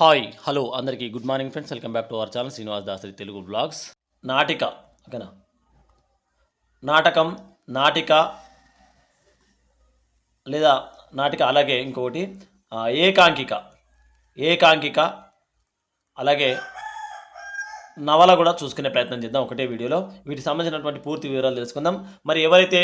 Hi hello అందరికీ good morning friends. Welcome back to our channel Srinivas Dasari Telugu blogs నాటిక ఓకేనా? నాటకం నాటిక లేదా నాటిక అలాగే ఇంకొకటి ఏకాంకిక ఏకాంకిక అలాగే నవల కూడా చూసుకునే ప్రయత్నం చేద్దాం ఒకటే వీడియోలో. వీటికి సంబంధించినటువంటి పూర్తి వివరాలు తెలుసుకుందాం. మరి ఎవరైతే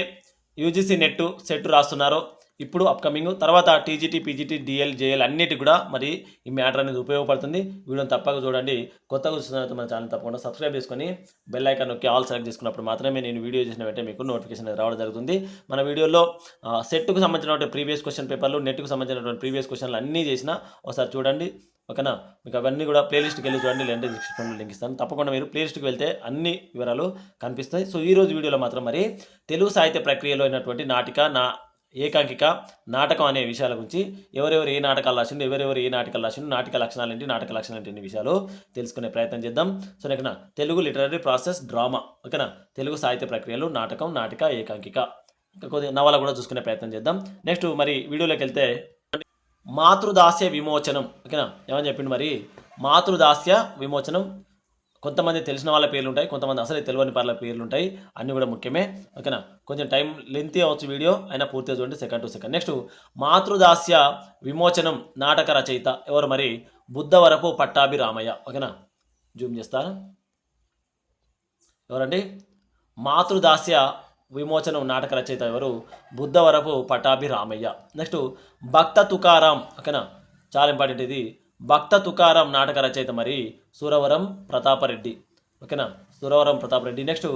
యూజీసీ నెట్ సెట్ రాస్తున్నారో ఇప్పుడు అప్కమింగ్ తర్వాత టీజీటీ పీజీటీ డిఎల్ జేఎల్ అన్నిటి కూడా మరి ఈ మ్యాటర్ అనేది ఉపయోగపడుతుంది. వీడియోని తప్పక చూడండి. కొత్తగా చూస్తున్నట్టు మన ఛానల్ తప్పకుండా సబ్స్క్రైబ్ చేసుకొని బెల్ ఐకాన్ నొక్కి ఆల్ సెలెక్ట్ చేసుకున్నప్పుడు మాత్రమే నేను వీడియో చేసిన వెంటనే మీకు నోటిఫికేషన్ రావడం జరుగుతుంది. మన వీడియోలో సెట్కు సంబంధించినటువంటి ప్రీవియస్ క్వశ్చన్ పేపర్లు నెట్కు సంబంధించినటువంటి ప్రీవియస్ క్వశ్చన్లు అన్నీ చేసిన ఒకసారి చూడండి. ఓకేనా? మీకు అవన్నీ కూడా ప్లేలిస్ట్కి వెళ్ళి చూడండి. లేదంటే డిస్క్రిప్షన్లో లింక్ ఇస్తాను. తప్పకుండా మీరు ప్లేలిస్ట్కి వెళ్తే అన్ని వివరాలు కనిపిస్తాయి. సో ఈ రోజు వీడియోలో మాత్రం మరి తెలుగు సాహిత్య ప్రక్రియలో అయినటువంటి నాటిక నా ఏకాంకిక నాటకం అనే విషయాల గురించి ఎవరెవరు ఏ నాటకాలు రాసిండు ఎవరెవరు ఏ నాటకాలు రాసిండు నాటక లక్షణాలు ఏంటి నాటక లక్షణాలు ఏంటి అనే విషయాలు తెలుసుకునే ప్రయత్నం చేద్దాం. సో నాకు తెలుగు లిటరరీ ప్రాసెస్ డ్రామా ఓకేనా? తెలుగు సాహిత్య ప్రక్రియలు నాటకం నాటిక ఏకాంకిక. కొద్దిగా కొద్ది నవల కూడా చూసుకునే ప్రయత్నం చేద్దాం. నెక్స్ట్ మరి వీడియోలోకి వెళ్తే మాతృదాస్య విమోచనం ఓకేనా? ఏమని చెప్పిండు మరి? మాతృదాస్య విమోచనం కొంతమంది తెలిసిన వాళ్ళ పేర్లు ఉంటాయి కొంతమంది అసలు తెలియని వాళ్ళ పేర్లు ఉంటాయి అన్నీ కూడా ముఖ్యమే. ఓకేనా? కొంచెం టైం లెంతీ అవచ్చు వీడియో అయినా పూర్తిగా చూడండి సెకండ్ టు సెకండ్ నెక్స్ట్ మాతృదాస్య విమోచనం నాటక రచయిత ఎవరు మరి? బుద్ధవరపు పట్టాభి రామయ్య. ఓకేనా? జూమ్ చేస్తారా ఎవరండి? మాతృదాస్య విమోచనం నాటక రచయిత ఎవరు? బుద్ధవరపు పటాభి రామయ్య. నెక్స్ట్ భక్త తుకారాం. ఓకేనా? చాలా ఇంపార్టెంట్ ఇది. భక్త తుకారం నాటక రచయిత మరి సూరవరం ప్రతాపరెడ్డి. ఓకేనా? సూరవరం ప్రతాపరెడ్డి. నెక్స్ట్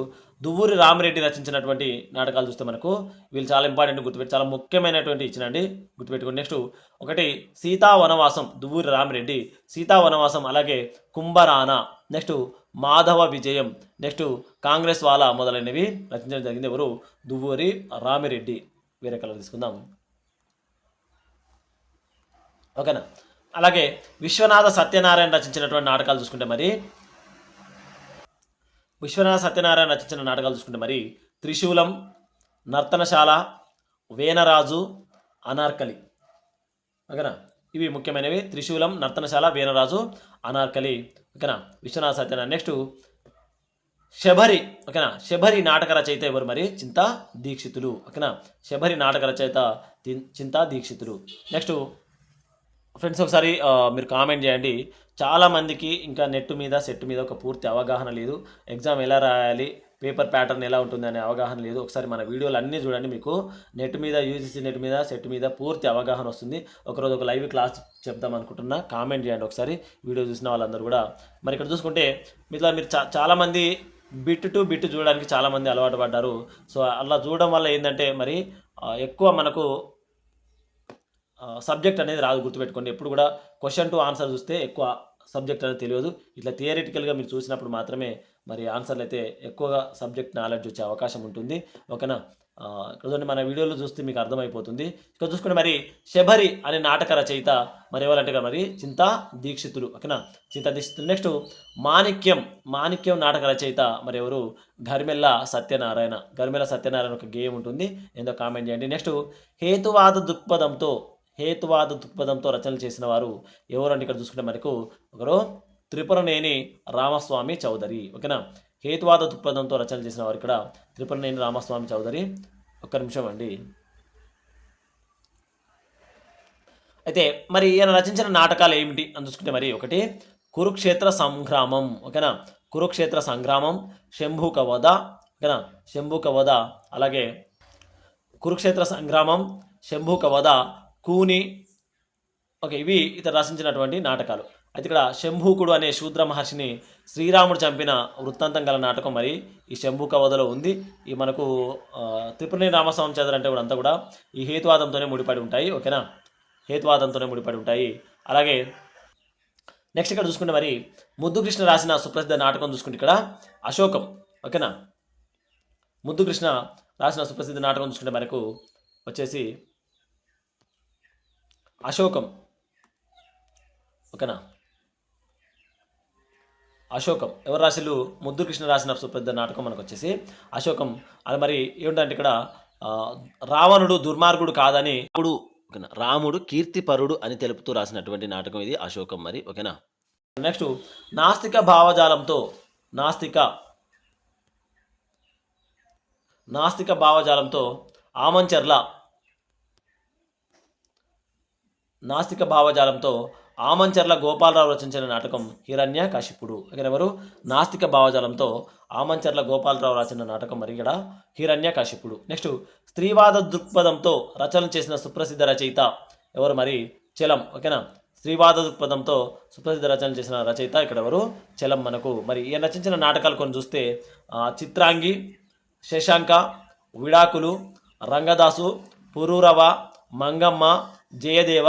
దువ్వూరి రామిరెడ్డి రచించినటువంటి నాటకాలు చూస్తే మనకు వీళ్ళు చాలా ఇంపార్టెంట్ గుర్తుపెట్టి చాలా ముఖ్యమైనటువంటి ఇచ్చినండి. గుర్తుపెట్టుకోండి. నెక్స్ట్ ఒకటి సీతా వనవాసం దువ్వూరి రామిరెడ్డి. సీతా వనవాసం అలాగే కుంభరాన నెక్స్ట్ మాధవ విజయం. నెక్స్ట్ కాంగ్రెస్ వాలా మొదలైనవి రచించడం జరిగింది ఎవరు? దువ్వూరి రామిరెడ్డి. వేరే కలర్ తీసుకుందాం. ఓకేనా? అలాగే విశ్వనాథ సత్యనారాయణ రచించినటువంటి నాటకాలు చూసుకుంటే మరి విశ్వనాథ సత్యనారాయణ రచించిన నాటకాలు చూసుకుంటే మరి త్రిశూలం నర్తనశాల వేనరాజు అనార్కలి. ఓకేనా? ఇవి ముఖ్యమైనవి. త్రిశూలం నర్తనశాల వీరరాజు అనార్కలి. ఓకేనా? విశ్వనాథ సత్యనారాయణ. నెక్స్ట్ శబరి. ఓకేనా? శబరి నాటక రచయిత ఎవరు మరి? చింతా దీక్షితులు. ఓకేనా? శబరి నాటక రచయిత చింతా దీక్షితులు. నెక్స్ట్ ఫ్రెండ్స్ ఒకసారి మీరు కామెంట్ చేయండి. చాలామందికి ఇంకా నెట్ మీద సెట్ మీద ఒక పూర్తి అవగాహన లేదు. ఎగ్జామ్ ఎలా రాయాలి? పేపర్ ప్యాటర్న్ ఎలా ఉంటుంది అనే అవగాహన లేదు. ఒకసారి మన వీడియోలు అన్నీ చూడండి మీకు. నెట్ మీద యూజీసీ నెట్ మీద సెట్ మీద పూర్తి అవగాహన వస్తుంది. ఒకరోజు ఒక లైవ్ క్లాస్ చెప్దాం అనుకుంటున్నా. కామెంట్ చేయండి ఒకసారి. వీడియో చూసిన వాళ్ళందరూ కూడా. మరి ఇక్కడ చూసుకుంటే మిగతా మీరు చా చాలామంది బిట్ టు బిట్ చూడడానికి చాలామంది అలవాటు పడ్డారు. సో అలా చూడడం వల్ల ఏంటంటే మరి ఎక్కువ మనకు సబ్జెక్ట్ అనేది రాదు గుర్తుపెట్టుకోండి. ఎప్పుడు కూడా క్వశ్చన్ టు ఆన్సర్ చూస్తే ఎక్కువ సబ్జెక్ట్ అనేది తెలియదు. ఇట్లా థియరిటికల్గా మీరు చూసినప్పుడు మాత్రమే మరి ఆన్సర్లు అయితే ఎక్కువగా సబ్జెక్ట్ నాలెడ్జ్ వచ్చే అవకాశం ఉంటుంది. ఓకేనా? ఇక్కడ మన వీడియోలో చూస్తే మీకు అర్థమైపోతుంది. ఇక్కడ చూసుకుంటే మరి శబరి అనే నాటక రచయిత మరి ఎవరంటే మరి చింతా దీక్షితులు ఓకేనా? చింతా దీక్షితులు నెక్స్ట్ మాణిక్యం మాణిక్యం నాటక రచయిత మరి ఎవరు? ఘర్మెల్ల సత్యనారాయణ. ఘర్మెల్ల సత్యనారాయణ ఒక గేమ్ ఉంటుంది. ఏందో కామెంట్ చేయండి. నెక్స్ట్ హేతువాద దృక్పథంతో హేతువాద దృక్పథంతో రచనలు చేసిన వారు ఎవరు ఇక్కడ చూసుకుంటే మనకు ఒకరు త్రిపురనేని రామస్వామి చౌదరి ఓకేనా? హేతువాద దృక్పథంతో రచనలు చేసిన వారు ఇక్కడ త్రిపురనేని రామస్వామి చౌదరి. ఒక్క నిమిషం అండి. అయితే మరి ఈయన రచించిన నాటకాలు ఏమిటి అని చూసుకుంటే మరి ఒకటి కురుక్షేత్ర సంగ్రామం ఓకేనా? కురుక్షేత్ర సంగ్రామం శంభూక వధ ఓకేనా? శంభూక వధ అలాగే కురుక్షేత్ర సంగ్రామం శంభూక వధ కూని ఓకే ఇవి ఇతను రచించినటువంటి నాటకాలు. అయితే ఇక్కడ శంభూకుడు అనే శూద్ర మహర్షిని శ్రీరాముడు చంపిన వృత్తాంతం గల నాటకం మరి ఈ శంభు కవదలో ఉంది. ఈ మనకు ఆ, త్రిపురని రామస్వామి చంద్ర అంటే కూడా అంతా కూడా ఈ హేతువాదంతోనే ముడిపడి ఉంటాయి ఓకేనా? హేతువాదంతోనే ముడిపడి ఉంటాయి. అలాగే నెక్స్ట్ ఇక్కడ చూసుకుంటే మరి ముద్దుకృష్ణ రాసిన సుప్రసిద్ధ నాటకం చూసుకుంటే ఇక్కడ అశోకం ఓకేనా? ముద్దుకృష్ణ రాసిన సుప్రసిద్ధ నాటకం చూసుకుంటే మనకు వచ్చేసి అశోకం. ఓకేనా? అశోకం. ఎవరు రాశులు ముద్దు కృష్ణ రాసిన పెద్ద నాటకం మనకు వచ్చేసి అశోకం. అది మరి ఏమిటంటే ఇక్కడ రావణుడు దుర్మార్గుడు కాదని ఇప్పుడు ఓకేనా? రాముడు కీర్తిపరుడు అని తెలుపుతూ రాసినటువంటి నాటకం ఇది అశోకం మరి ఓకేనా? నెక్స్ట్ నాస్తిక భావజాలంతో నాస్తిక నాస్తిక భావజాలంతో ఆమంచర్ల నాస్తిక భావజాలంతో ఆమంచర్ల గోపాలరావు రచించిన నాటకం హిరణ్య కాశిపుడు. ఇక్కడ ఎవరు? నాస్తిక భావజాలంతో ఆమంచర్ల గోపాలరావు రాసిన నాటకం మరి ఇక్కడ హిరణ్య కాశిపుడు. నెక్స్ట్ స్త్రీవాద దృక్పథంతో రచన చేసిన సుప్రసిద్ధ రచయిత ఎవరు మరి? చలం. ఓకేనా? స్త్రీవాద దృక్పథంతో సుప్రసిద్ధ రచన చేసిన రచయిత ఇక్కడ ఎవరు? చలం మనకు. మరి ఈయన రచించిన నాటకాలు కొన్ని చూస్తే చిత్రాంగి శశాంక విడాకులు రంగదాసు పురూరవ మంగమ్మ జయదేవ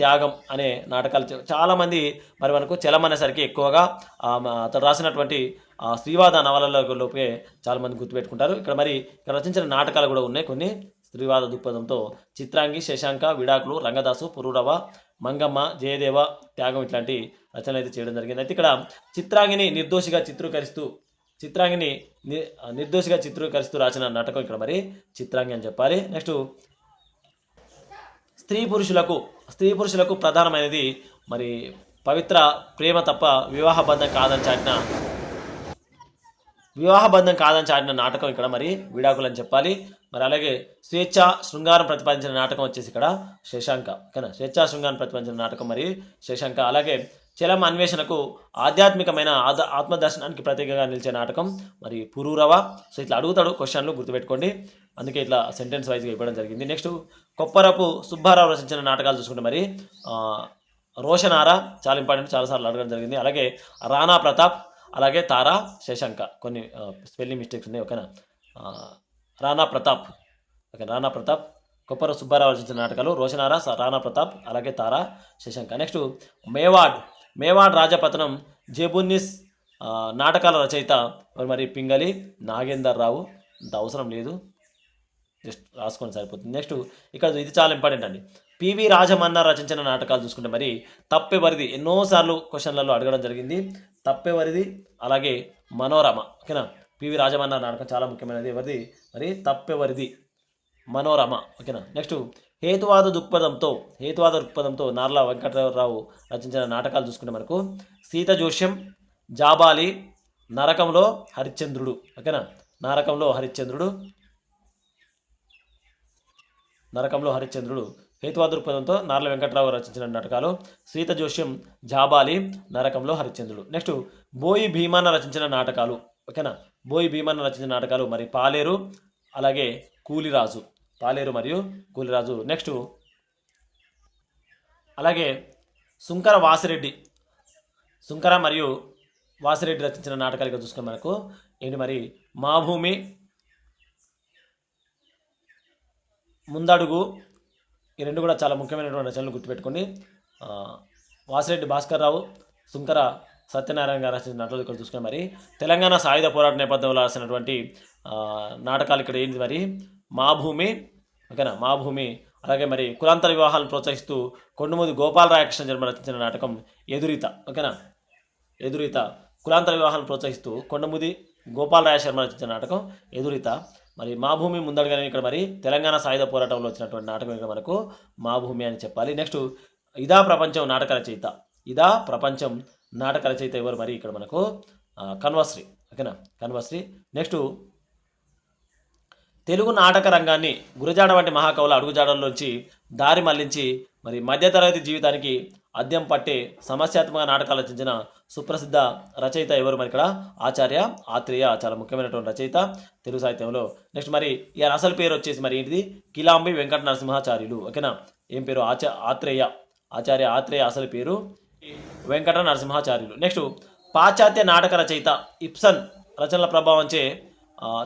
త్యాగం అనే నాటకాలు చాలామంది మరి మనకు చలమనేసరికి ఎక్కువగా అతను రాసినటువంటి శ్రీవాద నవలలోపే చాలామంది గుర్తుపెట్టుకుంటారు. ఇక్కడ మరి ఇక్కడ రచించిన నాటకాలు కూడా ఉన్నాయి కొన్ని. స్త్రీవాద దృక్పథంతో చిత్రాంగి శశాంక విడాకులు రంగదాసు పురూరవ మంగమ్మ జయదేవ త్యాగం ఇట్లాంటి రచనలు అయితే చేయడం జరిగింది. అయితే ఇక్కడ చిత్రాంగిని నిర్దోషిగా చిత్రీకరిస్తూ చిత్రాంగిని ని నిర్దోషిగా చిత్రీకరిస్తూ రాసిన నాటకం ఇక్కడ మరి చిత్రాంగి అని చెప్పాలి. నెక్స్ట్ స్త్రీ పురుషులకు స్త్రీ పురుషులకు ప్రధానమైనది మరి పవిత్ర ప్రేమ తప్ప వివాహ బంధం కాదని చాటిన వివాహ బంధం కాదని చాటిన నాటకం ఇక్కడ మరి విడాకులు అని చెప్పాలి. మరి అలాగే స్వేచ్ఛ శృంగారం ప్రతిపాదించిన నాటకం వచ్చేసి ఇక్కడ శశాంక ఓకేనా? స్వేచ్ఛ శృంగారం ప్రతిపాదించిన నాటకం మరి శశాంక అలాగే చలం అన్వేషణకు ఆధ్యాత్మికమైన ఆద ఆత్మదర్శనానికి ప్రత్యేకంగా నిలిచే నాటకం మరి పురూరవ సో ఇట్లా అడుగుతాడు క్వశ్చన్లు గుర్తుపెట్టుకోండి. అందుకే ఇట్లా సెంటెన్స్ వైజ్గా ఇవ్వడం జరిగింది. నెక్స్ట్ కొప్పరపు సుబ్బారావు రచించిన నాటకాలు చూసుకుంటే మరి రోషనారా చాలా ఇంపార్టెంట్ చాలాసార్లు అడగడం జరిగింది. అలాగే రాణా ప్రతాప్ అలాగే తారా శశాంక కొన్ని స్పెల్లింగ్ మిస్టేక్స్ ఉన్నాయి ఓకేనా? రాణా ప్రతాప్. ఓకే రాణా ప్రతాప్. కొప్పర సుబ్బారావు రచించిన నాటకాలు రోషనారా స- రాణా ప్రతాప్ అలాగే తారా శశాంక నెక్స్ట్ మేవాడ్. మేవాడ్ రాజపతనం జేబున్నిస్ నాటకాల రచయిత మరి మరి? పింగళి నాగేందర్ రావు. అంత అవసరం లేదు. జస్ట్ రాసుకొని సరిపోతుంది. నెక్స్ట్ ఇక్కడ ఇది చాలా ఇంపార్టెంట్ అండి. పివి రాజమన్న రచించిన నాటకాలు చూసుకుంటే మరి తప్పెవరిది ఎన్నోసార్లు క్వశ్చన్లలో అడగడం జరిగింది. తప్పెవరిది అలాగే మనోరమ ఓకేనా? పివి రాజమన్న నాటకం చాలా ముఖ్యమైనది. ఎవరిది? మరి తప్పెవరిది మనోరమ ఓకేనా? నెక్స్ట్ హేతువాద దృక్పథంతో హేతువాద దృక్పథంతో నార్ల వెంకటరావు రచించిన నాటకాలు చూసుకుంటే మనకు సీత జోష్యం జాబాలి నరకంలో హరిశ్చంద్రుడు. ఓకేనా? నరకంలో హరిశ్చంద్రుడు. నరకంలో హరిశ్చంద్రుడు. హేతువాద దృక్పథంతో నార్ల వెంకటరావు రచించిన నాటకాలు సీత జోష్యం జాబాలి నరకంలో హరిశ్చంద్రుడు. నెక్స్ట్ బోయి భీమాన రచించిన నాటకాలు. ఓకేనా? బోయి భీమాన రచించిన నాటకాలు మరి పాలేరు అలాగే కూలిరాజు. పాలేరు మరియు కూలిరాజు. నెక్స్ట్. అలాగే సుంకర వాసిరెడ్డి. సుంకర మరియు వాసిరెడ్డి రచించిన నాటకాలు ఇక్కడ చూసుకుని మనకు ఏంటి మరి? మా భూమి ముందడుగు ఈ రెండు కూడా చాలా ముఖ్యమైనటువంటి రచనలు గుర్తుపెట్టుకోండి. వాసిరెడ్డి భాస్కర్ రావు సుంకర సత్యనారాయణ గారు రచించిన నాటకాలు ఇక్కడ చూసుకుని మరి. తెలంగాణ సాయుధ పోరాట నేపథ్యంలో రాసినటువంటి నాటకాలు ఇక్కడ ఏంటి మరి? మా భూమి ఓకేనా? మా భూమి అలాగే మరి కులాంతర వివాహాలను ప్రోత్సహిస్తూ కొండమూది గోపాలరాయకృష్ణ జన్మ రచించిన నాటకం ఎదురీత ఓకేనా? ఎదురీత కులాంతర వివాహాలను ప్రోత్సహిస్తూ కొండముది గోపాలరాయ శర్మ రచించిన నాటకం ఎదురీత. మరి మా భూమి ముందడుగానే ఇక్కడ మరి తెలంగాణ సాయుధ పోరాటంలో వచ్చినటువంటి నాటకం ఇక్కడ మనకు మా భూమి అని చెప్పాలి. నెక్స్ట్ ఇదా ప్రపంచం నాటక రచయిత. ఇదా ప్రపంచం నాటక రచయిత ఎవరు మరి ఇక్కడ మనకు? కన్వశ్రీ ఓకేనా? కన్వశ్రీ. నెక్స్ట్ తెలుగు నాటక రంగాన్ని గురజాడ వంటి మహాకవుల అడుగుజాడల్లోంచి దారి మళ్ళించి మరి మధ్యతరగతి జీవితానికి అద్దెం పట్టే సమస్యాత్మక నాటకాలు రచించిన సుప్రసిద్ధ రచయిత ఎవరు మరి ఇక్కడ? ఆచార్య ఆత్రేయ చాలా ముఖ్యమైనటువంటి రచయిత తెలుగు సాహిత్యంలో. నెక్స్ట్ మరి ఈయన అసలు పేరు వచ్చేసి మరి ఏంటిది? కిలాంబి వెంకట నరసింహాచార్యులు ఓకేనా? ఏం పేరు? ఆచ ఆత్రేయ. ఆచార్య ఆత్రేయ అసలు పేరు? వెంకట నరసింహాచార్యులు నెక్స్ట్ పాశ్చాత్య నాటక రచయిత ఇప్సన్ రచనల ప్రభావంచే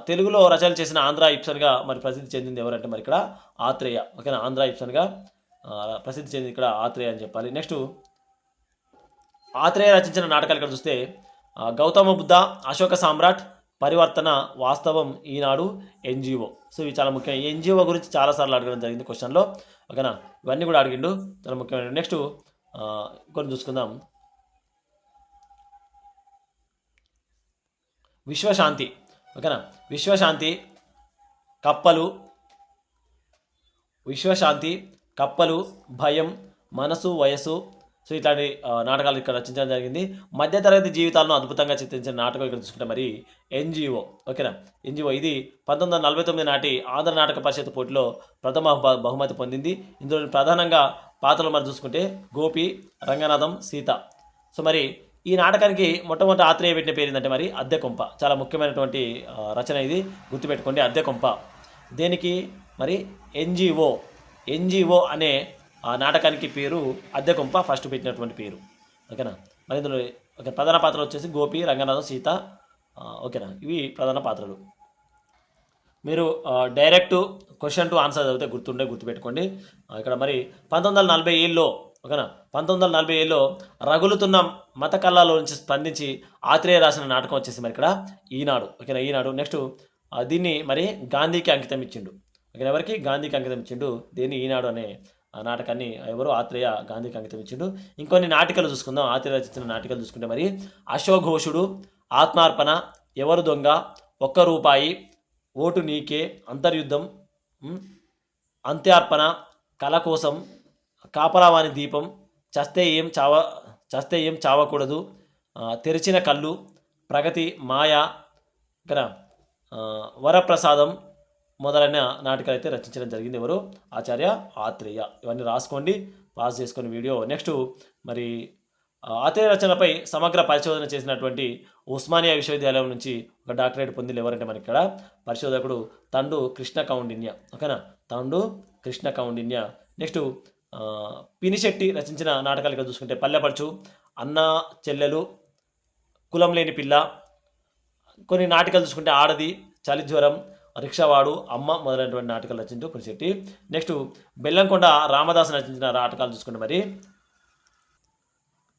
తెలుగులో రచనలు చేసిన ఆంధ్ర ఇప్సన్గా మరి ప్రసిద్ధి చెందింది ఎవరంటే మరి ఇక్కడ ఆత్రేయ. ఓకేనా? ఆంధ్ర ఇప్సన్గా ప్రసిద్ధి చెందింది ఇక్కడ ఆత్రేయ అని చెప్పాలి. నెక్స్ట్ ఆత్రేయ రచించిన నాటకాలు ఇక్కడ చూస్తే గౌతమ బుద్ధ అశోక సామ్రాట్ పరివర్తన వాస్తవం ఈనాడు ఎన్జిఓ. సో ఇవి చాలా ముఖ్యం ఎన్జిఓ గురించి చాలాసార్లు అడగడం జరిగింది క్వశ్చన్లో. ఓకేనా? ఇవన్నీ కూడా అడిగిండు. చాలా ముఖ్యమైన నెక్స్ట్ కొన్ని చూసుకుందాం. విశ్వశాంతి. ఓకేనా? విశ్వశాంతి కప్పలు విశ్వశాంతి కప్పలు భయం మనసు వయసు సో ఇట్లాంటి నాటకాలు ఇక్కడ రచించడం జరిగింది. మధ్యతరగతి జీవితాలను అద్భుతంగా చిత్రించిన నాటకం ఇక్కడ చూసుకుంటే మరి ఎన్జిఓ ఓకేనా? ఎన్జిఓ ఇది పంతొమ్మిది వందల నలభై తొమ్మిది నాటి ఆంధ్ర నాటక పరిషత్ పోటీలో ప్రథమ బహుమతి పొందింది. ఇందులో ప్రధానంగా పాత్రలు మనం చూసుకుంటే గోపి రంగనాథం సీత. సో మరి ఈ నాటకానికి మొట్టమొదటి ఆత్రేయ పెట్టిన పేరు ఏంటంటే మరి అద్దె కొంప చాలా ముఖ్యమైనటువంటి రచన ఇది. గుర్తుపెట్టుకోండి అద్దె కొంప దేనికి? మరి ఎన్జిఓ. ఎన్జిఓ అనే ఆ నాటకానికి పేరు అద్దె కొంప ఫస్ట్ పెట్టినటువంటి పేరు. ఓకేనా? మరి ఇందులో ఒక ప్రధాన పాత్రలు వచ్చేసి గోపి రంగనాథం సీత ఓకేనా? ఇవి ప్రధాన పాత్రలు. మీరు డైరెక్ట్ క్వశ్చన్ టు ఆన్సర్ చదివితే గుర్తుండే గుర్తుపెట్టుకోండి. ఇక్కడ మరి పంతొమ్మిది వందల నలభై ఏళ్ళలో ఓకేనా? పంతొమ్మిది వందల నలభై ఏళ్ళలో రగులుతున్న మత కళ్ళలో నుంచి స్పందించి ఆత్రేయ రాసిన నాటకం వచ్చేసి మరి ఇక్కడ. ఈనాడు. ఓకేనా? ఈనాడు. నెక్స్ట్ దీన్ని మరి గాంధీకి అంకితం ఇచ్చిండు. ఓకేనా? ఎవరికి? గాంధీకి అంకితం ఇచ్చిండు. దీన్ని? ఈనాడు అనే ఆ నాటకాన్ని ఎవరు? ఆత్రేయ గాంధీకి అంకితం ఇచ్చిండు. ఇంకొన్ని నాటికలు చూసుకుందాం. ఆత్రేయ రచించిన నాటికలు చూసుకుంటే మరి అశోఘోషుడు ఆత్మార్పణ ఎవరు దొంగ ఒక్క రూపాయి ఓటు నీకే అంతర్యుద్ధం అంత్యార్పణ కళ కోసం కాపలావాని దీపం చస్తే ఏం చావ చస్తే ఏం చావకూడదు తెరిచిన కళ్ళు ప్రగతి మాయ ఇక్కడ వరప్రసాదం మొదలైన నాటకాలు అయితే రచించడం జరిగింది ఎవరు? ఆచార్య ఆత్రేయ. ఇవన్నీ రాసుకోండి పాస్ చేసుకొని వీడియో. నెక్స్ట్ మరి ఆత్రేయ రచనపై సమగ్ర పరిశోధన చేసినటువంటి ఉస్మానియా విశ్వవిద్యాలయం నుంచి ఒక డాక్టరేట్ పొందిన ఎవరంటే మనకి ఇక్కడ పరిశోధకుడు తండు కృష్ణ కౌండిన్య. ఓకేనా? తండు కృష్ణ కౌండిన్య. నెక్స్ట్ పినిశెట్టి రచించిన నాటకాలు ఇక్కడ చూసుకుంటే పల్లెపరచు అన్న చెల్లెలు కులం లేని పిల్ల కొన్ని నాటకాలు చూసుకుంటే ఆడది చలిజ్వరం రిక్షావాడు అమ్మ మొదలైనటువంటి నాటకాలు రచించు పినిశెట్టి నెక్స్ట్ బెల్లంకొండ రామదాస్ రచించిన నాటకాలు చూసుకుంటే మరి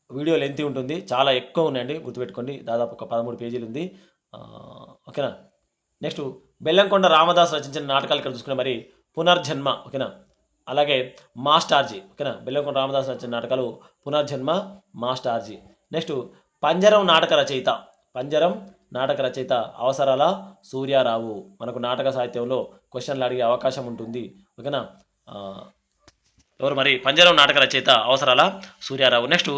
వీడియో లెంత్ ఉంటుంది చాలా ఎక్కువ ఉన్నాయండి గుర్తుపెట్టుకోండి దాదాపు ఒక పదమూడు పేజీలు ఉంది. ఓకేనా? నెక్స్ట్ బెల్లంకొండ రామదాస్ రచించిన నాటకాలు ఇక్కడ చూసుకునే మరి పునర్జన్మ ఓకేనా? అలాగే మాస్టార్జీ ఓకేనా? బెల్లంకొండ రామదాస్ రచించిన నాటకాలు పునర్జన్మ మాస్టార్జీ నెక్స్ట్ పంజరం నాటక రచయిత. పంజరం నాటక రచయిత అవసరాల సూర్యారావు. మనకు నాటక సాహిత్యంలో క్వశ్చన్లు అడిగే అవకాశం ఉంటుంది ఓకేనా? ఎవరు మరి? పంజరం నాటక రచయిత అవసరాల? సూర్యారావు. నెక్స్ట్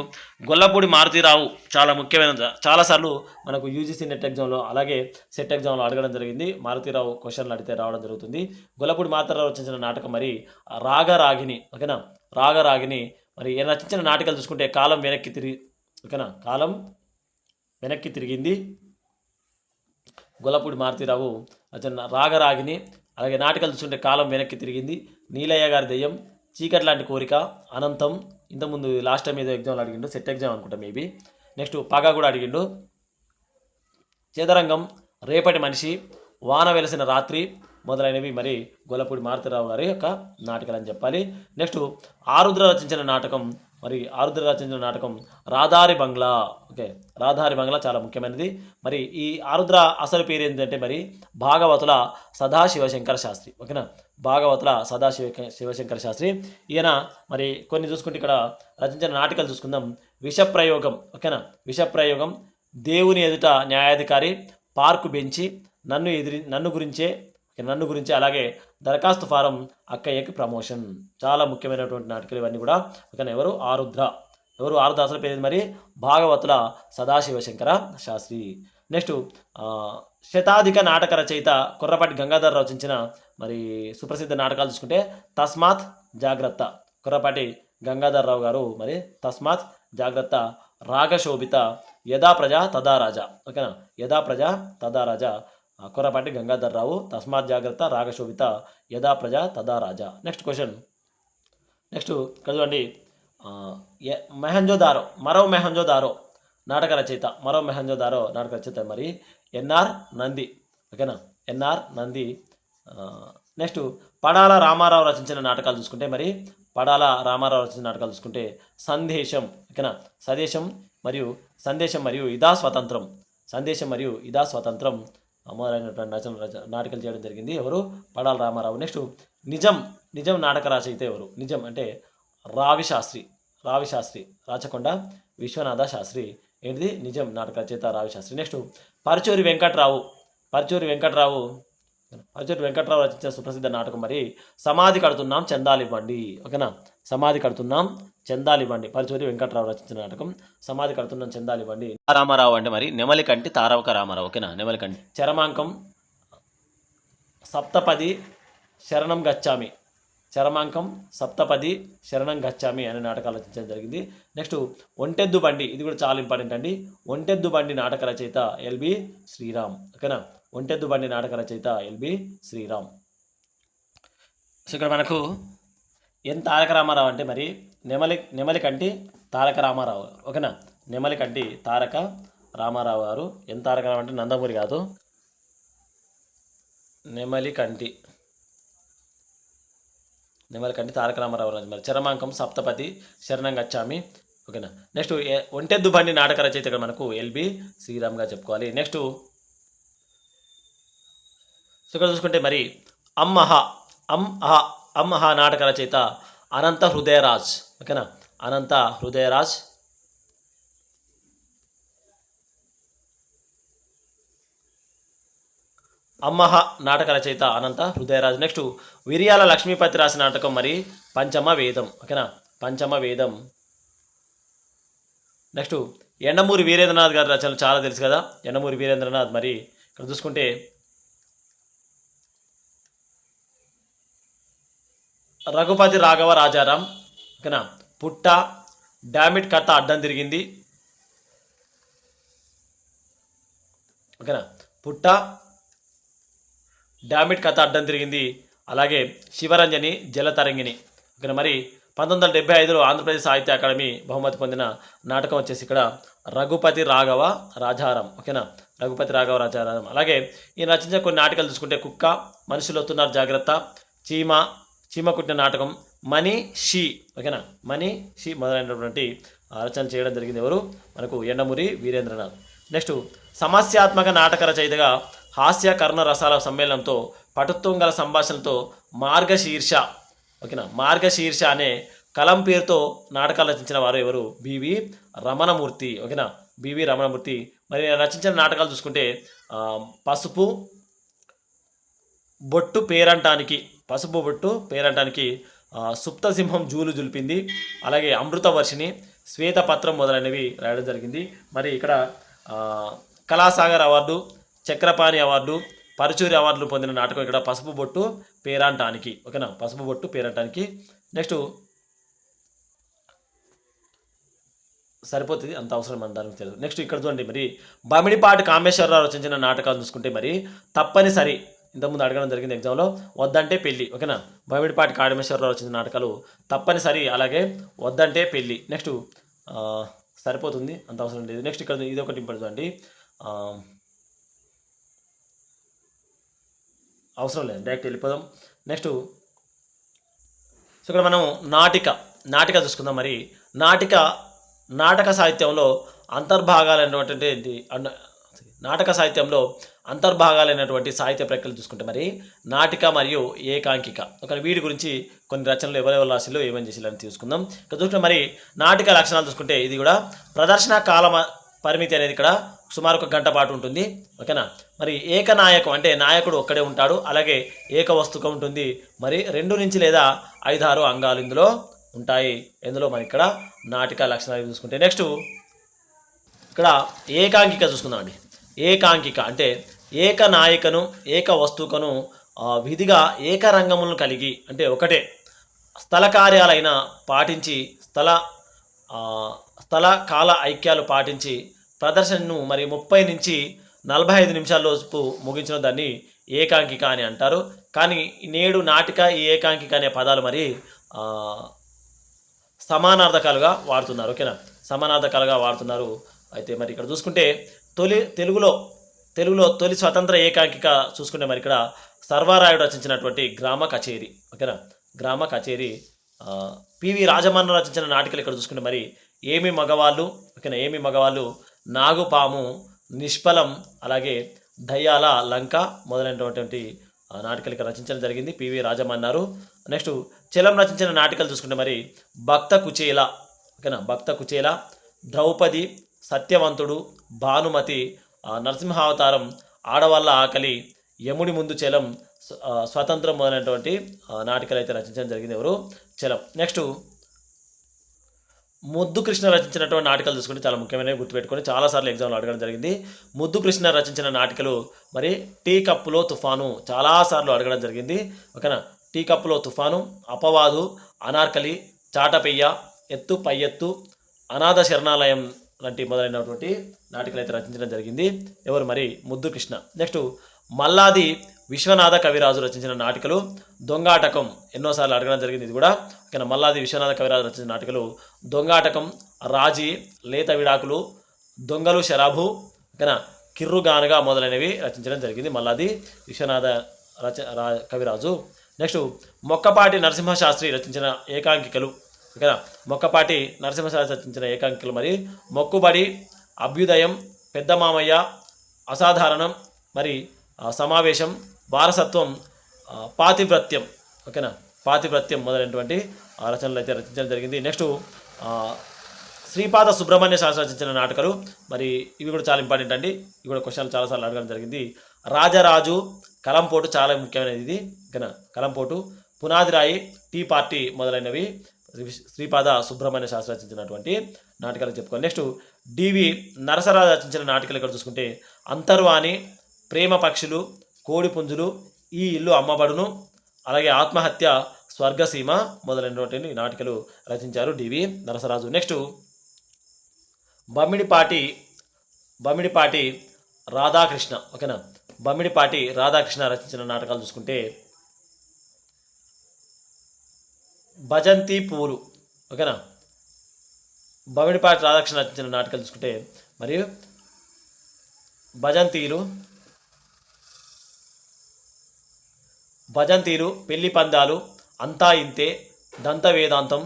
గొల్లపూడి మారుతీరావు చాలా ముఖ్యమైన చాలాసార్లు మనకు యూజీసీ నెట్ ఎగ్జామ్లో అలాగే సెట్ ఎగ్జామ్లో అడగడం జరిగింది. మారుతీరావు క్వశ్చన్లు అడిగితే రావడం జరుగుతుంది. గొల్లపూడి మారుతీరావు రచించిన నాటకం మరి రాగరాగిని ఓకేనా? రాగరాగిని మరి ఈయన రచించిన నాటకాలు చూసుకుంటే కాలం వెనక్కి తిరిగి ఓకేనా? కాలం వెనక్కి తిరిగింది. గొల్లపూడి మారుతీరావు రచన రాగరాగిని అలాగే నాటకాలు చూసుకుంటే కాలం వెనక్కి తిరిగింది. నీలయ్య గారి దెయ్యం. చీకటి లాంటి కోరిక అనంతం. ఇంతకుముందు లాస్ట్ టైం ఏదో ఎగ్జామ్లో అడిగిండు సెట్ ఎగ్జామ్ అనుకుంటా మేబీ నెక్స్ట్ పగా కూడా అడిగిండు. చేదరంగం రేపటి మనిషి వాన వెలసిన రాత్రి మొదలైనవి మరి గొల్లపూడి మారుతిరావు గారి యొక్క నాటకాలు అని చెప్పాలి. నెక్స్ట్ ఆరుద్ర రచించిన నాటకం మరి ఆరుద్ర రచించిన నాటకం రాధారి బంగ్లా. ఓకే రాధారి బంగ్లా చాలా ముఖ్యమైనది. మరి ఈ ఆరుద్ర అసలు పేరు ఏంటంటే మరి భాగవతుల సదాశివశంకర శాస్త్రి. ఓకేనా? భాగవతుల సదాశివ శివశంకర శాస్త్రి. ఈయన మరి కొన్ని చూసుకుంటే ఇక్కడ రచించిన నాటకాలు చూసుకుందాం. విషప్రయోగం. ఓకేనా? విషప్రయోగం. దేవుని ఎదుట న్యాయాధికారి పార్కు బెంచి నన్ను ఎదిరి నన్ను గురించే నన్ను గురించి అలాగే దరఖాస్తు ఫారం అక్కయ్యకి ప్రమోషన్. చాలా ముఖ్యమైనటువంటి నాటకాలు ఇవన్నీ కూడా. ఓకేనా ఎవరు? ఆరుద్ర. ఎవరు? ఆరుద్ర అసలు పేరు మరి? భాగవతుల సదాశివశంకర శాస్త్రి. నెక్స్ట్ శతాధిక నాటక రచయిత కుర్రపాటి గంగాధర్ రచించిన మరి సుప్రసిద్ధ నాటకాలు చూసుకుంటే తస్మాత్ జాగ్రత్త. కుర్రపాటి గంగాధర్ రావు గారు మరి తస్మాత్ జాగ్రత్త రాగశోభిత యథా ప్రజా తదా రాజా. ఓకేనా యథా ప్రజా తదా రాజా. కొరపాటి గంగాధర్రావు తస్మాత్ జాగ్రత్త రాగశోభిత యదా ప్రజా తదా రాజా. నెక్స్ట్ క్వశ్చన్ నెక్స్ట్ ఇక్కడ చూడండి మెహంజోదారో మరో మెహంజోదారో నాటక రచయిత మరో మెహంజోదారో నాటక రచయిత మరి ఎన్ఆర్ నంది. ఓకేనా ఎన్ఆర్ నంది. నెక్స్ట్ పడాల రామారావు రచించిన నాటకాలు చూసుకుంటే మరి పడాల రామారావు రచించిన నాటకాలు చూసుకుంటే సందేశం ఓకేనా సందేశం మరియు సందేశం మరియు ఇదా స్వతంత్రం. సందేశం మరియు ఇదా స్వతంత్రం. మొదలైనటువంటి రచన నాటకాలు చేయడం జరిగింది. ఎవరు? పడాల రామారావు. నెక్స్ట్ నిజం నిజం నాటక రచయిత ఎవరు? నిజం అంటే రావి శాస్త్రి. రావి శాస్త్రి. రాచకొండ విశ్వనాథ శాస్త్రి. ఏంటిది? నిజం నాటక రచయిత రావి శాస్త్రి. నెక్స్ట్ పరచూరి వెంకట్రావు. పరచూరి వెంకట్రావు. పరచూరి వెంకట్రావు రచించిన సుప్రసిద్ధ నాటకం మరి సమాధి కడుతున్నాం చందాలివ్వండి. ఓకేనా? సమాధి కడుతున్నాం చందాలివ్వండి. పరిచూరి వెంకట్రావు రచించిన నాటకం సమాధి కడుతున్నాం చందాలివ్వండి. రామారావు అంటే మరి నెమలి కంటి తారవక రామారావు ఓకేనా? నెమలి కంటి. చరమాంకం సప్తపది శరణం గచ్చామి. చరమాంకం సప్తపది శరణం గచ్చామి అనే నాటకాలు రచించడం జరిగింది. నెక్స్ట్ ఒంటెద్దు బండి ఇది కూడా చాలా ఇంపార్టెంట్ అండి. ఒంటెద్దు బండి నాటక రచయిత ఎల్బి శ్రీరామ్ ఓకేనా? ఒంటెద్దు బండి నాటక రచయిత ఎల్బి శ్రీరామ్. సో ఇక్కడ మనకు ఎన్ తారక రామారావు అంటే మరి నెమలి నెమలికంటి తారక రామారావు. ఓకేనా? నెమలికంటి తారక రామారావు గారు. ఎంత తారక రామారావు అంటే నందమూరి కాదు. నెమలికంటి నెమలికంటి తారక రామారావు గారు మరి. చరమాంకం సప్తపతి శరణం గచ్చామి. ఓకేనా? నెక్స్ట్ ఏ- ఒంటెద్దు బండి నాటక రచయిత ఇక్కడ మనకు ఎల్బి శ్రీరామ్గా చెప్పుకోవాలి. నెక్స్ట్ సో ఇక్కడ చూసుకుంటే మరి అమ్మహ అమ్ అమ్మహ నాటక రచయిత అనంత హృదయరాజ్. ఓకేనా? అనంత హృదయరాజ్. అమ్మహ నాటక రచయిత అనంత హృదయరాజ్. నెక్స్ట్ విరియాల లక్ష్మీపతి రాసిన నాటకం మరి పంచమ వేదం. ఓకేనా? పంచమ వేదం. నెక్స్ట్ ఎండమూరి వీరేంద్రనాథ్ గారి రచనలు చాలా తెలుసు కదా? ఎండమూరి వీరేంద్రనాథ్ మరి ఇక్కడ చూసుకుంటే రఘుపతి రాఘవ రాజారాం ఓకేనా పుట్ట డామిట్ కథ అడ్డం తిరిగింది. ఓకేనా పుట్ట డామిట్ కథ అడ్డం తిరిగింది. అలాగే శివరంజని జలతరంగిణి. ఓకేనా మరి పంతొమ్మిది వందల డెబ్బై ఐదులో ఆంధ్రప్రదేశ్ సాహిత్య అకాడమీ బహుమతి పొందిన నాటకం వచ్చేసి ఇక్కడ రఘుపతి రాఘవ రాజారాం. ఓకేనా? రఘుపతి రాఘవ రాజారాం. అలాగే ఈయన రచించిన కొన్ని నాటకాలు చూసుకుంటే కుక్క మనుషులు వస్తున్నారు జాగ్రత్త చీమ చీమ కుట్టిన నాటకం మనీ షీ. ఓకేనా? మనీ షీ మొదలైనటువంటి ఆ, రచన చేయడం జరిగింది ఎవరు? మనకు ఎండమూరి వీరేంద్రనాథ్. నెక్స్ట్ సమస్యాత్మక నాటక రచయితగా హాస్య కర్ణ రసాల సమ్మేళనంతో పటుత్వం గల సంభాషణతో మార్గశీర్ష. ఓకేనా? మార్గశీర్ష అనే కలం పేరుతో నాటకాలు రచించిన వారు ఎవరు? B V Ramanamurthy. ఓకేనా? B V Ramanamurthy. మరి రచించిన నాటకాలు చూసుకుంటే పసుపు బొట్టు పేరంటానికి పసుపు బొట్టు పేరంటానికి సుప్తసింహం జూలు జులిపింది. అలాగే అమృతవర్షిని శ్వేతపత్రం మొదలైనవి రాయడం జరిగింది. మరి ఇక్కడ కళాసాగర్ అవార్డు చక్రపాణి అవార్డు పరుచూరి అవార్డులు పొందిన నాటకం ఇక్కడ పసుపు బొట్టు పేరాంటానికి. ఓకేనా? పసుపు బొట్టు పేరాంటానికి. నెక్స్ట్ సరిపోతుంది. అంత అవసరం మన దానికి తెలియదు. నెక్స్ట్ ఇక్కడ చూడండి. మరి బమిడిపాటి కామేశ్వరరావు రచించిన నాటకాలు చూసుకుంటే మరి తప్పనిసరి ఇంతకుముందు అడగడం జరిగింది ఎగ్జామ్లో వద్దంటే పెళ్ళి ఓకేనా? బమిడిపాటి కాడమేశ్వరరావు వచ్చిన నాటకాలు తప్పనిసరి అలాగే వద్దంటే పెళ్ళి. నెక్స్ట్ సరిపోతుంది అంత అవసరం లేదు. నెక్స్ట్ ఇక్కడ ఇది ఒకటి ఇంపార్టెంట్ చూడండి. అవసరం లేదు డైరెక్ట్ వెళ్ళిపోదాం. నెక్స్ట్ సో ఇక్కడ మనం నాటిక నాటిక చూసుకుందాం మరి. నాటిక నాటక సాహిత్యంలో అంతర్భాగాలు అనేటువంటి నాటక సాహిత్యంలో అంతర్భాగాలైనటువంటి సాహిత్య ప్రక్రియలు చూసుకుంటే మరి నాటిక మరియు ఏకాంకిక. ఒక వీటి గురించి కొన్ని రచనలు ఎవరెవరు రాసిలో ఏమేమి చేసేయాలని తీసుకుందాం. ఇక్కడ చూసుకుంటే మరి నాటిక లక్షణాలు చూసుకుంటే ఇది కూడా ప్రదర్శన కాల పరిమితి అనేది ఇక్కడ సుమారు ఒక గంట పాటు ఉంటుంది. ఓకేనా? మరి ఏకనాయకం అంటే నాయకుడు ఒక్కడే ఉంటాడు అలాగే ఏక వస్తుక ఉంటుంది. మరి రెండు నుంచి లేదా ఐదారు అంగాలు ఇందులో ఉంటాయి. ఇందులో మరి ఇక్కడ నాటిక లక్షణాలు చూసుకుంటే. నెక్స్ట్ ఇక్కడ ఏకాంకిక చూసుకుందామండి. ఏకాంకిక అంటే ఏక నాయకను ఏక వస్తువుకను విధిగా ఏకరంగములను కలిగి అంటే ఒకటే. స్థల కార్యాలైన పాటించి స్థల స్థల కాల ఐక్యాలు పాటించి ప్రదర్శనను మరి ముప్పై నుంచి నలభై ఐదు నిమిషాల్లోపు ముగించిన దాన్ని ఏకాంకిక అని అంటారు. కానీ నేడు నాటిక ఈ ఏకాంకిక అనే పదాలు మరి సమానార్థకాలుగా వాడుతున్నారు. ఓకేనా? సమానార్థకాలుగా వాడుతున్నారు. అయితే మరి ఇక్కడ చూసుకుంటే తొలి తెలుగులో తెలుగులో తొలి స్వతంత్ర ఏకాంకిక చూసుకుంటే మరి ఇక్కడ సర్వారాయుడు రచించినటువంటి గ్రామ కచేరి ఓకేనా? గ్రామ కచేరి పివి రాజమన్న రచించిన నాటికలు ఇక్కడ చూసుకుంటే మరి ఏమి మగవాళ్ళు ఓకేనా? ఏమి మగవాళ్ళు? నాగుపాము నిష్ఫలం అలాగే దయ్యాల లంక మొదలైనటువంటి నాటికలు ఇక్కడ రచించడం జరిగింది పివి రాజమన్నారు. నెక్స్ట్ చలం రచించిన నాటికలు చూసుకుంటే మరి భక్త కుచేల ఓకేనా? భక్త కుచేల ద్రౌపది సత్యవంతుడు భానుమతి నరసింహావతారం ఆడవాళ్ళ ఆకలి యముడి ముందు చలం స్వతంత్రం మొదలైనటువంటి నాటికలు అయితే రచించడం జరిగింది ఎవరు? చలం. నెక్స్ట్ ముద్దు కృష్ణ రచించినటువంటి నాటికలు చూసుకుంటే చాలా ముఖ్యమైనవి గుర్తుపెట్టుకొని చాలాసార్లు ఎగ్జామ్లో అడగడం జరిగింది. ముద్దు కృష్ణ రచించిన నాటికలు మరి టీ కప్పులో తుఫాను చాలాసార్లు అడగడం జరిగింది. ఓకేనా? టీ కప్పులో తుఫాను అపవాదు అనార్కలి చాటపెయ్య ఎత్తు పై ఎత్తు అనాథ శరణాలయం లాంటి మొదలైనటువంటి నాటికలు అయితే రచించడం జరిగింది. ఎవరు మరి? ముద్దు కృష్ణ. నెక్స్ట్ మల్లాది విశ్వనాథ కవిరాజు రచించిన నాటికలు దొంగాటకం. ఎన్నోసార్లు అడగడం జరిగింది ఇది కూడా. ఓకేనా? మల్లాది విశ్వనాథ కవిరాజు రచించిన నాటికలు దొంగాటకం రాజీ లేత విడాకులు దొంగలు శరాబు ఓకేనా? కిర్రుగానగా మొదలైనవి రచించడం జరిగింది మల్లాది విశ్వనాథ రచ రా కవిరాజు. నెక్స్ట్ మొక్కపాటి నరసింహశాస్త్రి రచించిన ఏకాంకికలు. ఓకేనా? మొక్కపాటి నరసింహశాస్త్రి రచించిన ఏకాంకికలు మరి. మొక్కుబడి అభ్యుదయం పెద్ద మామయ్య అసాధారణం మరి సమావేశం వారసత్వం పాతివ్రత్యం ఓకేనా? పాతివ్రత్యం మొదలైనటువంటి ఆ రచనలు అయితే రచించడం జరిగింది. నెక్స్ట్ శ్రీపాద సుబ్రహ్మణ్య శాస్త్రి రచించిన నాటకాలు. మరి ఇవి కూడా చాలా ఇంపార్టెంట్ అండి. ఇవి కూడా క్వశ్చన్లు చాలాసార్లు అడగడం జరిగింది. రాజరాజు కలంపోటు చాలా ముఖ్యమైనది ఇది ఓకేనా? కలంపోటు పునాదిరాయి టీ పార్టీ మొదలైనవి. శ్రీపాద సుబ్రహ్మణ్య శాస్త్రి రచించినటువంటి నాటకాలు చెప్పుకోవాలి నెక్స్ట్ డివి నరసరాజు రచించిన నాటకాలు ఇక్కడ చూసుకుంటే అంతర్వాణి ప్రేమ పక్షులు కోడి పుంజులు ఈ ఇల్లు అమ్మబడును అలాగే ఆత్మహత్య స్వర్గసీమ మొదలైనటువంటి నాటికలు రచించారు D V Narasaraju. Next Bammidipati Bammidipati Radhakrishna ఓకేనా? బమ్మిడిపాటి రాధాకృష్ణ రచించిన నాటకాలు చూసుకుంటే భజంతి పూలు. ఓకేనా? బమిడిపాటి రాధాకృష్ణ రచించిన నాటకాలు చూసుకుంటే మరియు భజంతీలు భజంతీలు పెళ్ళి పందాలు అంతా ఇంతే దంత వేదాంతం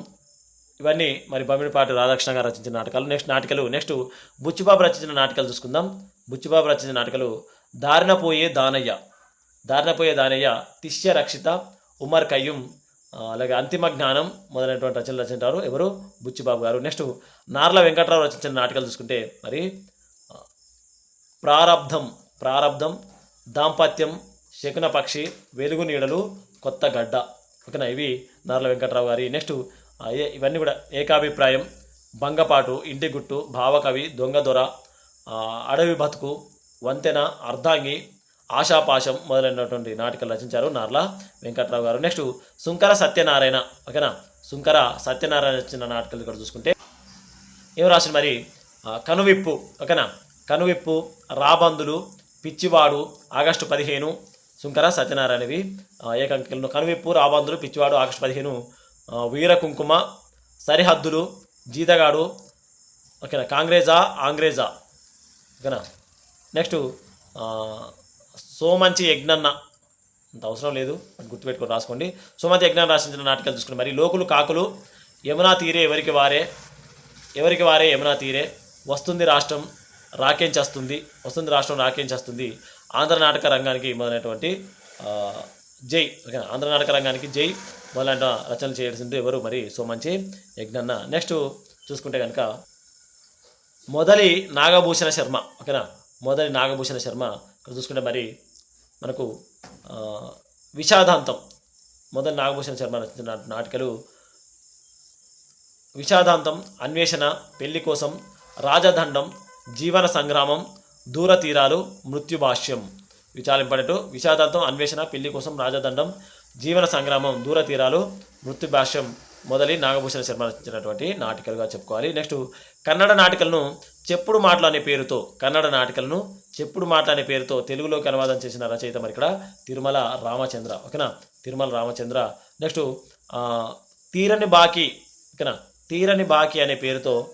ఇవన్నీ మరి బమ్మిడిపాటి రాధాకృష్ణ గారు రచించిన నాటకాలు. నెక్స్ట్ నాటికలు నెక్స్ట్ బుచ్చిబాబు రచించిన నాటకాలు చూసుకుందాం. బుచ్చిబాబు రచించిన నాటకాలు దారిన పోయే దానయ్య దారిన పోయే దానయ్య తిష్య రక్షిత ఉమర్ కయ్యూం అలాగే అంతిమ జ్ఞానం మొదలైనటువంటి రచనలు రచించారు ఎవరు? బుచ్చిబాబు గారు. నెక్స్ట్ నార్ల వెంకట్రావు రచించిన నాటకాలు చూసుకుంటే మరి ప్రారబ్ధం ప్రారబ్ధం దాంపత్యం శకున పక్షి వెలుగు నీడలు కొత్త గడ్డ. ఓకేనా? ఇవి నార్ల వెంకట్రావు గారి. నెక్స్ట్ ఇవన్నీ కూడా ఏకాభిప్రాయం బంగపాటు ఇంటి గుట్టు భావకవి దొంగ దొర అడవి బతుకు వంతెన అర్ధాంగి ఆశాపాశం మొదలైనటువంటి నాటికలు రచించారు నార్ల వెంకట్రావు గారు. నెక్స్ట్ సుంకర సత్యనారాయణ. ఓకేనా సుంకర సత్యనారాయణ రచించిన నాటకాలు ఇక్కడ చూసుకుంటే. ఏం రాసిన మరి? కనువిప్పు. ఓకేనా కనువిప్పు రాబందులు పిచ్చివాడు ఆగస్టు పదిహేను సుంకర సత్యనారాయణవి. ఆ, కనువిప్పు రాబందులు పిచ్చివాడు ఆగస్టు పదిహేను వీర కుంకుమ సరిహద్దులు జీతగాడు ఓకేనా కాంగ్రేజా ఆంగ్రేజా. ఓకేనా నెక్స్ట్ సోమంచి యజ్ఞన్న. అంత అవసరం లేదు గుర్తుపెట్టుకొని రాసుకోండి. సోమంచి యజ్ఞాన్ని రాసించిన నాటకాలు చూసుకుని మరి లోకులు కాకులు యమునా తీరే ఎవరికి వారే? ఎవరికి వారే యమునా తీరే? వస్తుంది రాష్ట్రం రాకేంచేస్తుంది వస్తుంది రాష్ట్రం రాకేంచేస్తుంది ఆంధ్ర నాటక రంగానికి మొదలైనటువంటి జై ఓకేనా? ఆంధ్ర నాటక రంగానికి జై మొదలైన రచనలు చేయాల్సింది ఎవరు? మరి సోమంచి యజ్ఞన్న. నెక్స్ట్ చూసుకుంటే కనుక మొదలి నాగభూషణ శర్మ ఓకేనా? మొదలి నాగభూషణ శర్మ. ఇక్కడ చూసుకుంటే మరి మనకు విషాదాంతం. మొదటి నాగభూషణ శర్మ రచించిన నాటికలు. విషాదాంతం అన్వేషణ పెళ్ళి కోసం రాజదండం జీవన సంగ్రామం దూరతీరాలు మృత్యుభాష్యం ఇవి చాలా ఇంపార్టెంట్. విషాదాంతం అన్వేషణ పెళ్ళి కోసం రాజదండం జీవన సంగ్రామం దూరతీరాలు మృత్యుభాష్యం మొదలి నాగభూషణ శర్మ రచించినటువంటి నాటికలుగా చెప్పుకోవాలి. నెక్స్ట్ కన్నడ నాటికలను చెప్పుడు మాటలు అనే పేరుతో కన్నడ నాటికలను చెప్పుడు మాట అనే పేరుతో తెలుగులోకి అనువాదం చేసిన రచయిత మరి ఇక్కడ తిరుమల రామచంద్ర. ఓకేనా? తిరుమల రామచంద్ర. నెక్స్ట్ తీరని బాకి ఓకేనా? తీరని బాకి అనే పేరుతో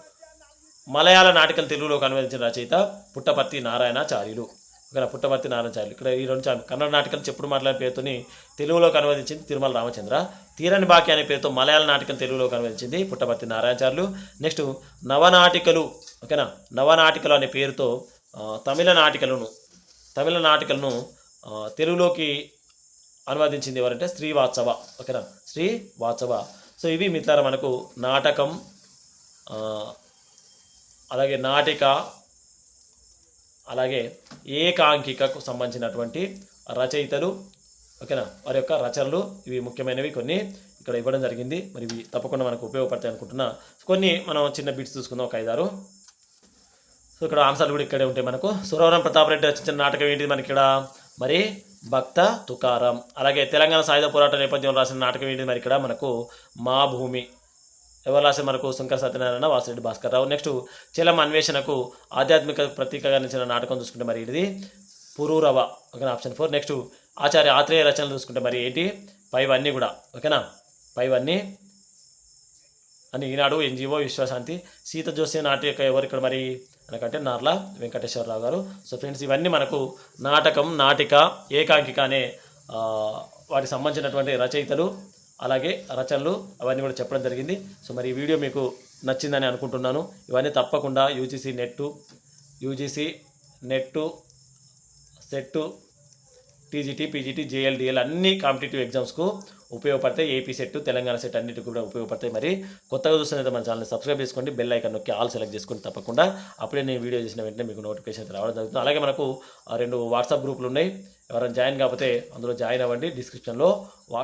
మలయాళ నాటికలు తెలుగులోకి అనువదించిన రచయిత పుట్టపర్తి నారాయణాచార్యులు. ఇక్కడ పుట్టపర్తి నారాయణాచార్యులు. ఇక్కడ ఈ రెండు కన్నడ నాటకాలు చెప్పుడు మాట్లాడే పేరుతోని తెలుగులోకి అనువదించింది తిరుమల రామచంద్ర. తీరని బాకి అనే పేరుతో మలయాళ నాటికలు తెలుగులోకి అనువదించింది పుట్టపర్తి నారాయణాచార్యులు. నెక్స్ట్ నవనాటికలు ఓకేనా? నవనాటికలు అనే పేరుతో తమిళ నాటికలను తమిళ నాటికలను తెలుగులోకి అనువదించింది ఎవరంటే శ్రీవాత్సవ ఓకేనా? శ్రీవాత్సవ సో ఇవి మిత్రులారా మనకు నాటకం అలాగే నాటిక అలాగే ఏకాంకికకు సంబంధించినటువంటి రచయితలు ఓకేనా? వారి యొక్క రచనలు ఇవి ముఖ్యమైనవి. కొన్ని ఇక్కడ ఇవ్వడం జరిగింది. మరి ఇవి తప్పకుండా మనకు ఉపయోగపడతాయి అనుకుంటున్నా. కొన్ని మనం చిన్న బిట్స్ చూసుకుందాం. ఒక ఐదారు. సో ఇక్కడ ఆన్సర్లు కూడా ఇక్కడే ఉంటాయి మనకు. సురవరం ప్రతాపరెడ్డి రచించిన నాటకం ఏంటిది మనకి ఇక్కడ మరి భక్త తుకారం. అలాగే తెలంగాణ సాయుధ పోరాట నేపథ్యంలో రాసిన నాటకం ఏంటిది మరి ఇక్కడ మనకు మా భూమి. ఎవరు రాసిన మనకు? శంకర సత్యనారాయణ వాసిరెడ్డి భాస్కర్ రావు నెక్స్ట్ చలం అన్వేషణకు ఆధ్యాత్మిక ప్రతీకగా నిలిచిన నాటకం చూసుకుంటే మరి ఇది పురూరవ. ఓకేనా? Option four. Next Acharya Atreya రచనలు చూసుకుంటే మరి ఏంటి? పైవన్నీ కూడా. ఓకేనా? పైవన్నీ అని ఈనాడు ఎన్జిఓ విశ్వశాంతి సీత జోసి నాటి యొక్క ఎవరు ఇక్కడ మరి? అనకంటే నార్ల వెంకటేశ్వరరావు గారు. సో ఫ్రెండ్స్ ఇవన్నీ మనకు నాటకం నాటిక ఏకాంకిక అనే వాటికి సంబంధించినటువంటి రచయితలు అలాగే రచనలు అవన్నీ కూడా చెప్పడం జరిగింది. సో మరి ఈ వీడియో మీకు నచ్చిందని అనుకుంటున్నాను. ఇవన్నీ తప్పకుండా UGC net UGC net set TGT PGT JL DL అన్ని కాంపిటేటివ్ ఎగ్జామ్స్కు ఉపయోగపడతాయి. ఏపీ సెట్ తెలంగాణ సెట్ అన్నిటికీ కూడా ఉపయోగపడతాయి. మరి కొత్తగా చూస్తున్నది మన ఛానల్ సబ్స్క్రైబ్ చేసుకోండి. బెల్ ఐకాన్ నొక్కి ఆల్ సెలెక్ట్ చేసుకోండి తప్పకుండా అప్పుడే నేను వీడియో చేసిన వెంటనే మీకు నోటిఫికేషన్ రావడం జరుగుతుంది. అలాగే మనకు ఆ రెండు వాట్సాప్ గ్రూపులు ఉన్నాయి. ఎవరైనా జాయిన్ కాకపోతే అందులో జాయిన్ అవ్వండి. డిస్క్రిప్షన్లో